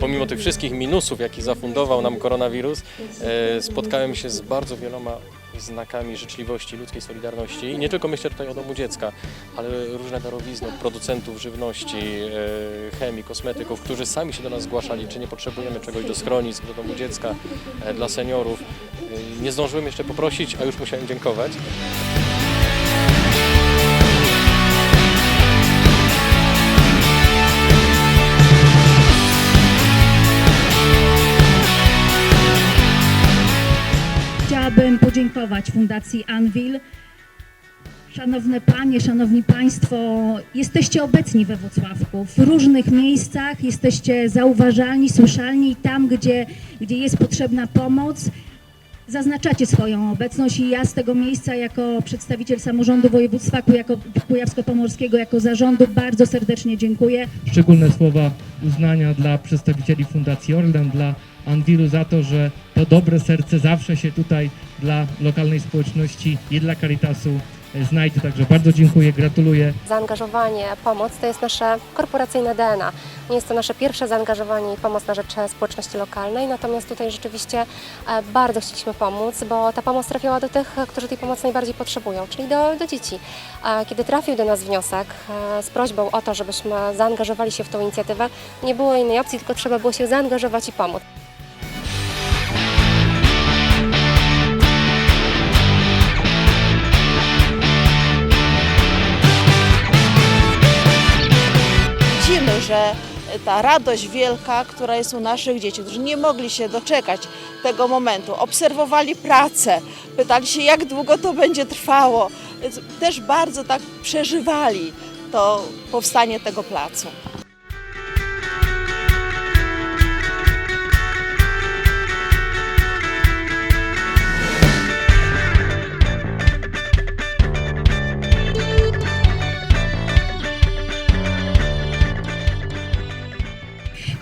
pomimo tych wszystkich minusów, jakie zafundował nam koronawirus, e, spotkałem się z bardzo wieloma znakami życzliwości, ludzkiej solidarności. I nie tylko myślę tutaj o domu dziecka, ale różne darowizny od producentów żywności, e, chemii, kosmetyków, którzy sami się do nas zgłaszali, czy nie potrzebujemy czegoś do schronisk, do domu dziecka, e, dla seniorów. Nie zdążyłem jeszcze poprosić, a już musiałem dziękować. Chciałabym podziękować Fundacji Anvil. Szanowne Panie, Szanowni Państwo, jesteście obecni we Wrocławku w różnych miejscach, jesteście zauważalni, słyszalni i tam, gdzie, gdzie jest potrzebna pomoc, zaznaczacie swoją obecność i ja z tego miejsca jako przedstawiciel samorządu województwa kujawsko-pomorskiego, jako zarządu bardzo serdecznie dziękuję. szczególne słowa uznania dla przedstawicieli Fundacji Orlen, dla Anwilu za to, że to dobre serce zawsze się tutaj dla lokalnej społeczności i dla Caritasu e, znajdzie. Także bardzo dziękuję, gratuluję. Zaangażowanie, pomoc to jest nasze korporacyjne DNA. Nie jest to nasze pierwsze zaangażowanie i pomoc na rzecz e, społeczności lokalnej, natomiast tutaj rzeczywiście e, bardzo chcieliśmy pomóc, bo ta pomoc trafiała do tych, którzy tej pomocy najbardziej potrzebują, czyli do, do dzieci. Kiedy trafił do nas wniosek z prośbą o to, żebyśmy zaangażowali się w tą inicjatywę, nie było innej opcji, tylko trzeba było się zaangażować i pomóc. Że ta radość wielka, która jest u naszych dzieci, którzy nie mogli się doczekać tego momentu, obserwowali pracę, pytali się, jak długo to będzie trwało, też bardzo tak przeżywali to powstanie tego placu.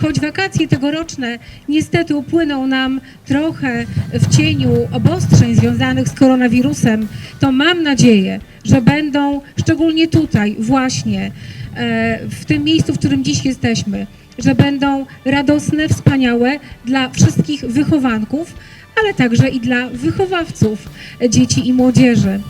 Choć wakacje tegoroczne niestety upłyną nam trochę w cieniu obostrzeń związanych z koronawirusem, to mam nadzieję, że będą szczególnie tutaj, właśnie e, w tym miejscu, w którym dziś jesteśmy, że będą radosne, wspaniałe dla wszystkich wychowanków, ale także i dla wychowawców dzieci i młodzieży.